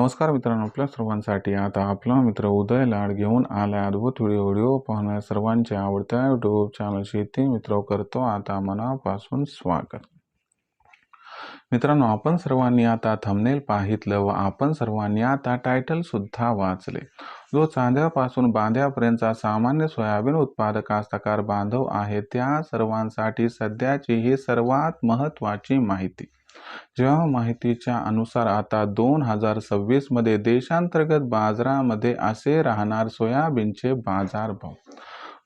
नमस्कार मित्रांनो आपल्या सर्वांसाठी आता आपला मित्र उदय लाड घेऊन आला अद्भुत व्हिडिओ व्हिडिओ पाहण्या सर्वांच्या आवडत्या युट्यूब चॅनल शेती मित्र करतो. आता मनापासून स्वागत. मित्रांनो आपण सर्वांनी आता थंबनेल पाहितलं व आपण सर्वांनी आता टायटल सुद्धा वाचले. जो चांद्यापासून बांध्यापर्यंतचा सामान्य सोयाबीन उत्पादक कास्तकार बांधव आहे त्या सर्वांसाठी सध्याची ही सर्वात महत्त्वाची माहिती. जेव्हा माहितीच्या अनुसार आता दोन हजार सव्वीसमध्ये देशांतर्गत बाजारामध्ये असे राहणार सोयाबीनचे बाजारभाव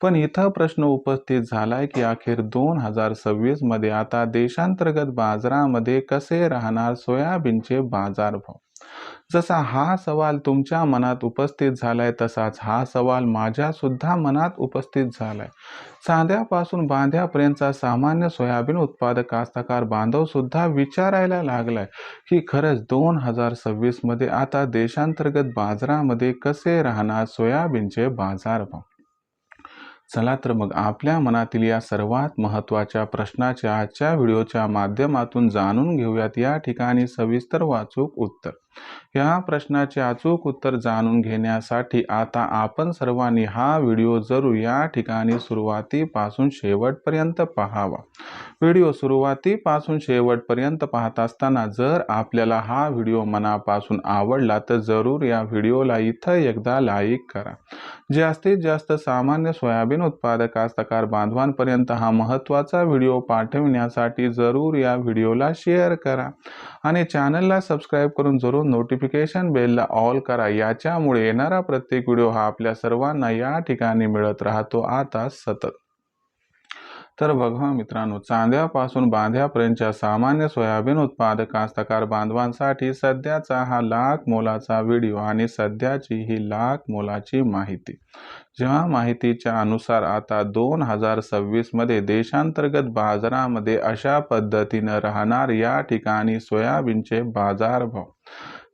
पण इथं प्रश्न उपस्थित झालाय की अखेर दोन हजार सव्वीसमध्ये आता देशांतर्गत बाजारामध्ये कसे राहणार सोयाबीनचे बाजारभाव जसा हा सवाल तुमच्या मनात उपस्थित झालाय तसाच हा सवाल माझ्या सुद्धा मनात उपस्थित झालाय. सांध्यापासून बांध्यापर्यंतचा सामान्य सोयाबीन उत्पादक कास्तकार बांधव सुद्धा विचारायला लागलाय की खरंच दोन हजार सव्वीसमध्ये आता देशांतर्गत बाजारामध्ये कसे राहणार सोयाबीनचे बाजारभाव? चला तर मग आपल्या मनातील या सर्वात महत्त्वाच्या प्रश्नाच्या आजच्या व्हिडिओच्या माध्यमातून जाणून घेऊयात. या ठिकाणी सविस्तर वाचूक उत्तर. या प्रश्नाचे अचूक उत्तर जाणून घेण्यासाठी आता आपण सर्वांनी हा व्हिडिओ जरूर या ठिकाणी सुरुवातीपासून शेवटपर्यंत पाहावा. व्हिडिओ सुरुवातीपासून शेवटपर्यंत पाहत असताना जर आपल्याला हा व्हिडिओ मनापासून आवडला तर जरूर या व्हिडिओला इथं एकदा लाईक करा. जास्तीत जास्त सामान्य सोयाबीन उत्पादक कास्तकार बांधवांपर्यंत हा महत्त्वाचा व्हिडिओ पाठवण्यासाठी जरूर या व्हिडिओला शेअर करा. आणि चॅनलला सबस्क्राईब करून जरूर नोटिफिकेशन बेलला ऑल करा. याच्यामुळे येणारा प्रत्येक व्हिडिओ हा आपल्या सर्वांना या ठिकाणी मिळत राहतो. आता सतत. तर बघा मित्रांनो चांद्यापासून बांध्यापर्यंतच्या सामान्य सोयाबीन उत्पादक कास्तकार बांधवांसाठी सध्याचा हा लाख मोलाचा व्हिडिओ आणि सध्याची ही लाख मोलाची माहिती. जेव्हा माहितीच्या अनुसार आता दोन हजार सव्वीसमध्ये देशांतर्गत बाजारामध्ये अशा पद्धतीनं राहणार या ठिकाणी सोयाबीनचे बाजारभाव.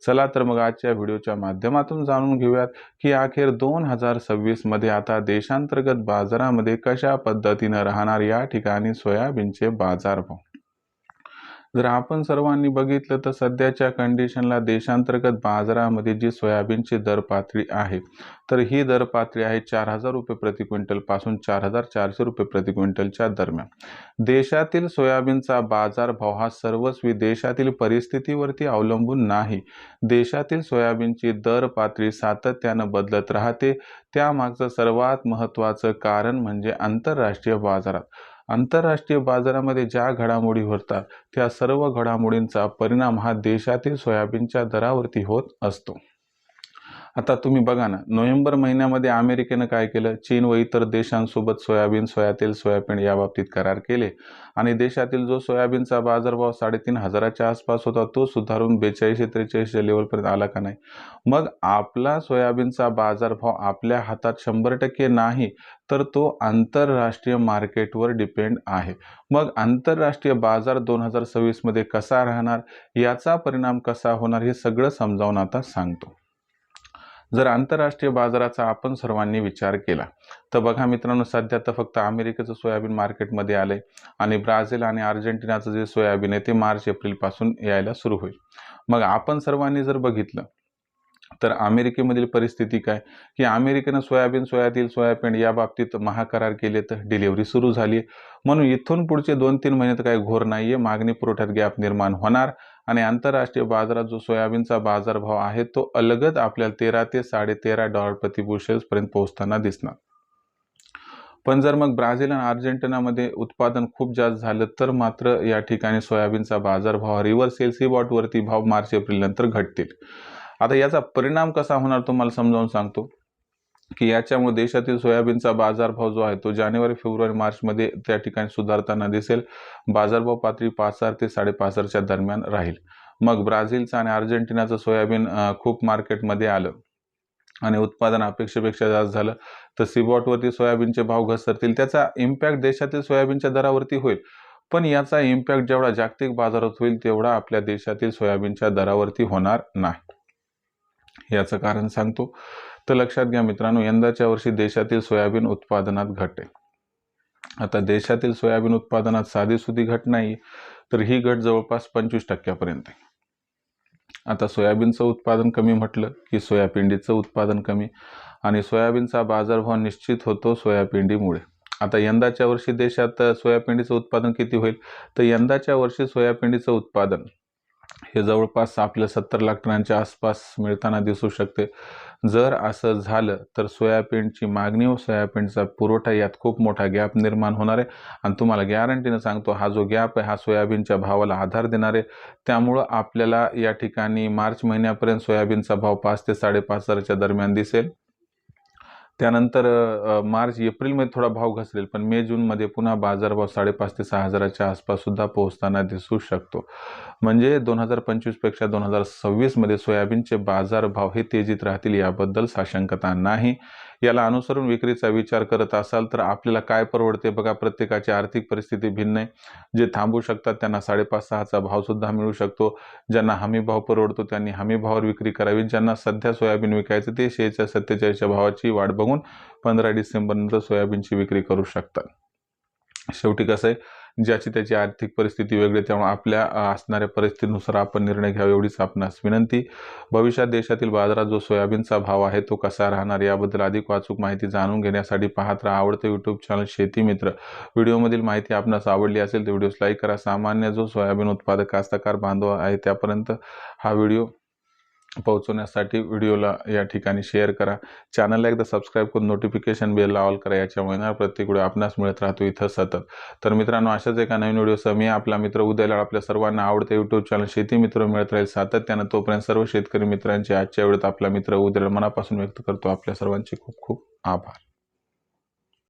चला तर मग आजच्या व्हिडिओच्या माध्यमातून जाणून घेऊयात की अखेर दोन हजार सव्वीसमध्ये आता देशांतर्गत बाजारामध्ये कशा पद्धतीनं राहणार या ठिकाणी सोयाबीनचे बाजारभाव? जर आपण सर्वांनी बघितलं तर सध्याच्या कंडिशनला देशांतर्गत बाजारामध्ये जी सोयाबीनची दर पातळी आहे तर ही दर पातळी आहे चार हजार रुपये प्रति क्विंटलपासून चार हजार चारशे रुपये प्रति क्विंटलच्या दरम्यान. देशातील सोयाबीनचा बाजारभाव हा सर्वस्वी देशातील परिस्थितीवरती अवलंबून नाही. देशातील सोयाबीनची दर पातळी सातत्यानं बदलत राहते. त्यामागचं सर्वात महत्त्वाचं कारण म्हणजे आंतरराष्ट्रीय बाजारात. आंतरराष्ट्रीय बाजारामध्ये ज्या घडामोडी होतात त्या सर्व घडामोडींचा परिणाम हा देशातील सोयाबीनच्या दरावरती होत असतो. आता तुम्ही बघा ना नोव्हेंबर महिन्यामध्ये अमेरिकेनं काय केलं? चीन व इतर देशांसोबत सोयाबीन सोयातेल सोयाबीन या बाबतीत करार केले. आणि देशातील जो सोयाबीनचा बाजारभाव साडेतीन हजाराच्या आसपास होता तो सुधारून बेचाळीसशे त्रेचाळीसच्या लेवलपर्यंत आला का नाही? मग आपला सोयाबीनचा बाजारभाव आपल्या हातात शंभर टक्के नाही तर तो आंतरराष्ट्रीय मार्केटवर डिपेंड आहे. मग आंतरराष्ट्रीय बाजार दोन हजार सव्वीसमध्ये कसा राहणार? याचा परिणाम कसा होणार? हे सगळं समजावून आता सांगतो. जर आंतरराष्ट्रीय बाजाराचा आपण सर्वांनी विचार केला तर बघा मित्रांनो सध्या तर फक्त अमेरिकेचं सोयाबीन मार्केटमध्ये आलं आहे आणि ब्राझील आणि अर्जेंटिनाचं जे सोयाबीन आहे ते मार्च एप्रिलपासून यायला सुरू होईल. मग आपण सर्वांनी जर बघितलं तर अमेरिकेमधील परिस्थिती काय? की अमेरिकेनं सोयाबीन सोयातील सोयाबीन या बाबतीत महाकरार केले तर डिलिव्हरी सुरू झाली म्हणून इथून पुढचे दोन तीन महिन्यात काय घोर नाहीये. मागणी पुरवठ्यात गॅप निर्माण होणार. आणि आंतरराष्ट्रीय बाजारात जो सोयाबीनचा बाजारभाव आहे तो अलगद आपल्याला तेरा ते साडे तेरा डॉलर प्रतिबुशेल्सपर्यंत पोहोचताना दिसणार. पण जर मग ब्राझील आणि अर्जेंटिनामध्ये उत्पादन खूप जास्त झालं तर मात्र या ठिकाणी सोयाबीनचा बाजारभाव रिव्हर्स सेल सी बॉटवरती भाव मार्च एप्रिल नंतर घटतील. आता याचा परिणाम कसा होणार तुम्हाला समजावून सांगतो. की याच्यामुळे देशातील सोयाबीनचा बाजारभाव जो आहे तो जानेवारी फेब्रुवारी मार्चमध्ये त्या ठिकाणी सुधारताना दिसेल. बाजारभाव पातळी पाच हजार ते साडेपाच हजारच्या दरम्यान राहील. मग ब्राझीलचं आणि अर्जेंटिनाचं सोयाबीन खूप मार्केटमध्ये आलं. आणि उत्पादन अपेक्षेपेक्षा जास्त झालं. तर सिबॉटवरती सोयाबीनचे भाव घसरतील. त्याचा इम्पॅक्ट देशातील सोयाबीनच्या दरावरती होईल. पण याचा इम्पॅक्ट जेवढा जागतिक बाजारात होईल तेवढा आपल्या देशातील सोयाबीनच्या दरावरती होणार नाही. याचं कारण सांगतो. तर लक्षात घ्या मित्रांनो यंदाच्या वर्षी देशातील सोयाबीन उत्पादनात घट आहे. आता देशातील सोयाबीन उत्पादनात साधीसुधी घट नाही तर ही घट जवळपास पंचवीस टक्क्यापर्यंत आहे. आता सोयाबीनचं उत्पादन कमी म्हटलं की सोयापिंडीचं उत्पादन कमी आणि सोयाबीनचा बाजारभाव निश्चित होतो सोयापिंडीमुळे. आता यंदाच्या वर्षी देशात सोयापिंडीचं उत्पादन किती होईल? तर यंदाच्या वर्षी सोयापिंडीचं उत्पादन हे जवळपास आपल्या सत्तर लाख टनांच्या आसपास मिळताना दिसू शकते. जर असं झालं तर सोयाबीनची मागणी व सोयाबीनचा पुरवठा यात खूप मोठा गॅप निर्माण होणार आहे. आणि तुम्हाला गॅरंटीनं सांगतो हा जो गॅप आहे हा सोयाबीनच्या भावाला आधार देणार आहे. त्यामुळं आपल्याला या ठिकाणी मार्च महिन्यापर्यंत सोयाबीनचा भाव पाच ते साडेपाच हजाराच्या दरम्यान दिसेल. त्यानंतर मार्च एप्रिलमध्ये थोडा भाव घसरेल पण मे जूनमध्ये पुन्हा बाजारभाव साडेपाच ते सहा हजाराच्या आसपाससुद्धा पोहोचताना दिसू शकतो. म्हणजे दोन हजार पंचवीसपेक्षा दोन हजार सव्वीसमध्ये सोयाबीनचे बाजारभाव हे तेजीत राहतील याबद्दल साशंकता नाही. याला अनुसरून विक्रीचा विचार करत असाल तर आपल्याला काय परवडते बघा प्रत्येकाची आर्थिक परिस्थिती भिन्न आहे. जे थांबू शकतात त्यांना साडेपाच सहाचा भावसुद्धा मिळू शकतो. ज्यांना हमी भाव परवडतो त्यांनी हमी भावावर विक्री करावी. ज्यांना सध्या सोयाबीन विकायचं ते शेच्या सत्तेचाळीसच्या भावाची वाट बघून पंधरा डिसेंबरनंतर सोयाबीनची विक्री करू शकतात. शेवटी कसं आहे ज्याची त्याची आर्थिक परिस्थिती वेगळी त्यामुळे आपल्या असणाऱ्या परिस्थितीनुसार आपण निर्णय घ्यावा एवढीच आपणास विनंती. भविष्यात देशातील बाजारात जो सोयाबीनचा भाव आहे तो कसा राहणार याबद्दल अधिक वाचूक माहिती जाणून घेण्यासाठी पाहत राहा आवडतं यूट्यूब चॅनल शेती मित्र. व्हिडिओमधील माहिती आपणास आवडली असेल तर व्हिडिओस लाईक करा. सामान्य जो सोयाबीन उत्पादक कास्तकार बांधव आहे त्यापर्यंत हा व्हिडिओ पोहोचवण्यासाठी व्हिडिओला या ठिकाणी शेअर करा. चॅनलला एकदा सबस्क्राईब करून नोटिफिकेशन बेलला ऑल करा. याच्यामुळे ना प्रत्येक व्हिडिओ आपणास मिळत राहतो इथं सतत. तर मित्रांनो अशाच एका नवीन व्हिडिओसह मी आपला मित्र उद्याला आपल्या सर्वांना आवडते यूट्यूब चॅनल शेती मित्र मिळत राहील सातत्यानं. तोपर्यंत सर्व शेतकरी मित्रांचे आजच्या वेळेत आपला मित्र उद्याला मनापासून व्यक्त करतो. आपल्या सर्वांचे खूप खूप आभार.